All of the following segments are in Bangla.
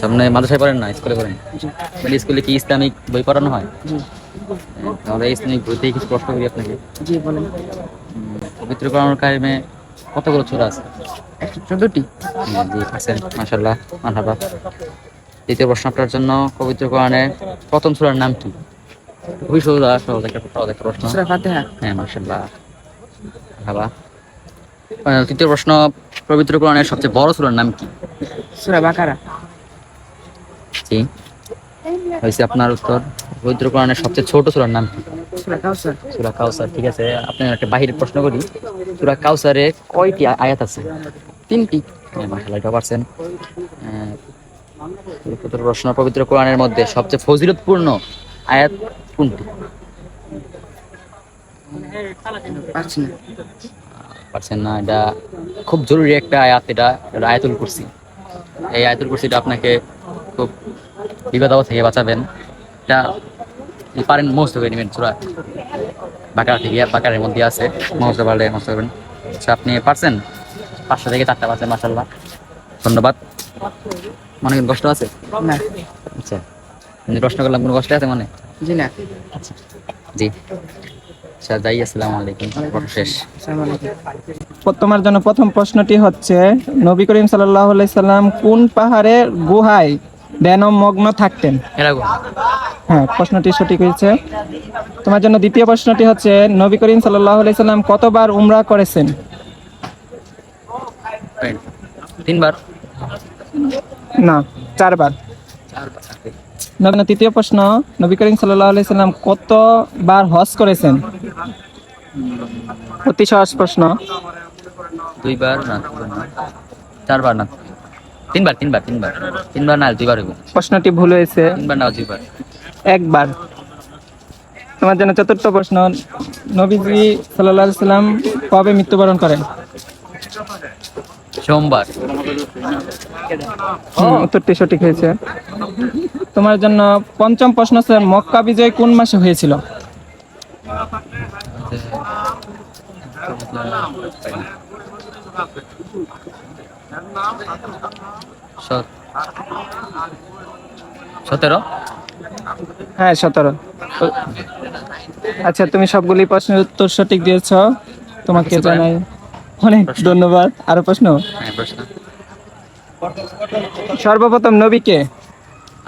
সামনে মাদ্রাসায় পড়েন না? স্কুলে পড়েন? মানে স্কুলে কি ইসলামিক বই পড়ানো হয়? তাহলে ইসলামিক বইতে কিছু প্রশ্ন করি আপনাকে। জি বলেন। পবিত্র কোরআন কারিমে কতগুলো সূরা আছে? একশো চোদ্দটি। জি আছেন দ্বিতীয় প্রশ্ন আপনার জন্য পবিত্র কোরআনের প্রথম সূরার নাম কি? খুবই সহজ একটা সহজ একটা প্রশ্ন। সুরা ফাতেহা। হ্যাঁ মাশাআল্লাহ মারহাবা। তৃতীয় প্রশ্ন পবিত্র কোরআনের সবচেয়ে বড় সূরার নাম কি? সুরা বাকারা। জি। হয়েছে আপনার উত্তর। পবিত্র কোরআনের সবচেয়ে ছোট সূরার নাম কি? সুরা কাউসার ঠিক আছে। আপনি একটা বাহিরের প্রশ্ন করি। সূরা কাউসারে কয়টি আয়াত আছে? তিনটি। হ্যাঁ, পারছেন। প্রশ্ন পবিত্র কোরআনের মধ্যে সবচেয়ে ফজিলতপূর্ণ আয়াত কোনটি? পারছেন না এটা খুব জরুরি একটা আয়াত এটা এটা আয়াতুল কুরসি। এই আয়াতুল কুরসিটা আপনাকে খুব বিপদ আপদ থেকে বাঁচাবেন। এটা পারেন মস্ত করে নেবেন চূড়া। বাকার থেকে বাকারের মধ্যে আছে। মস্ত পারলে মস্ত করবেন। আচ্ছা আপনি পারছেন? পাঁচশো থেকে চারটা পাচ্ছেন মাসাল্লাহ ধন্যবাদ। মনে কোনো কষ্ট আছে? না। আচ্ছা। প্রশ্ন করলাম কোনো কষ্ট আছে মনে? জি না। আচ্ছা। জি। আচ্ছা যাই আসসালামু আলাইকুম। শেষ তোমার জন্য প্রথম প্রশ্নটি হচ্ছে নবী করিম সাল্লাহ সাল্লাম কোন পাহাড়ের গুহায় ধ্যানমগ্ন থাকতেন। হ্যাঁ প্রশ্নটি সঠিক হয়েছে। তোমার জন্য দ্বিতীয় প্রশ্নটি হচ্ছে নবী করিম সাল্লাহ সাল্লাম কতবার উমরা করেছেন? তিনবার। না চারবার। চারবার নবী তৃতীয় প্রশ্ন নবী করিম সাল্লাহ সাল্লাম কতবার হজ করেছেন? অতি সহজ প্রশ্ন। দুইবার না। চারবার না। তিনবার তিনবার তিনবার তিনবার না দুইবার হইব। প্রশ্নটি ভুল হয়েছে। তিনবার না দুইবার। একবার। তোমার জন্য চতুর্থ প্রশ্ন নবীজি সাল্লাহ সাল্লাম কবে মৃত্যুবরণ করেন? সোমবার। উত্তরটি সঠিক হয়েছে। তোমার জন্য পঞ্চম প্রশ্ন হচ্ছে মক্কা বিজয় কোন মাসে হয়েছিল? সতেরো? হ্যাঁ সতেরো। আচ্ছা তুমি সবগুলি প্রশ্নের উত্তর সঠিক দিয়েছ। তোমাকে জানাই অনেক ধন্যবাদ। আরও প্রশ্ন? হ্যাঁ প্রশ্ন। সর্বপ্রথম নবীকে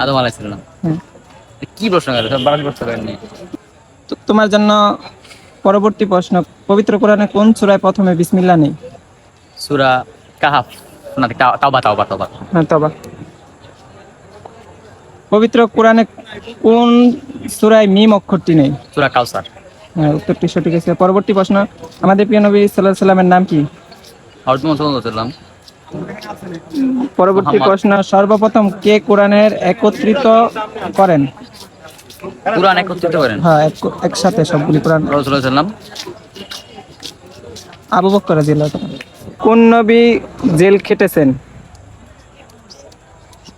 আদম আলাইসাল্লাম হুম। কি প্রশ্ন তোমার জন্য পরবর্তী প্রশ্ন পবিত্র কোরআনে কোন সূরায় প্রথমে বিসমিল্লাহ নেই? সুরা কাহাফ। না তাওবা তাওবা তাওবা হ্যাঁ তবা পবিত্র কোরআনে কোন সূরায় মিম অক্ষরটি নেই? সুরা কাউসার। হ্যাঁ উত্তরটি সঠিক আছে। পরবর্তী প্রশ্ন আমাদের প্রিয় নবী সাল্লামের নাম কি? সাল্লাম পরবর্তী প্রশ্ন সর্বপ্রথম কে কোরআনের একত্রিত করেন? পুরান একত্রিত করেন? হ্যাঁ একসাথে সবগুলি কোরআন। সাল্লাম আবু বক্কর রাদিয়াল্লাহু। কোন নবী জেল খেটেছেন?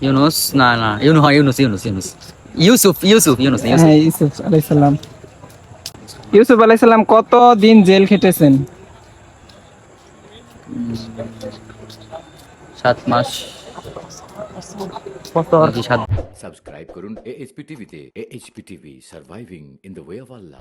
ইউনুস? না না ইউনু হয় ইউনুস ইউনুস ইউনুস। ইউসুফ ইউসুফ ইউনুস ইউসুফ। হ্যাঁ ইউসুফ আলাইসাল্লাম ইউসুফ আলাইসাল্লাম কত দিন জেল খেটেছেন? সাত মাস। সাবস্ক্রাইব করুন এএচপি টিভিতে। AHP TV surviving in the way of Allah.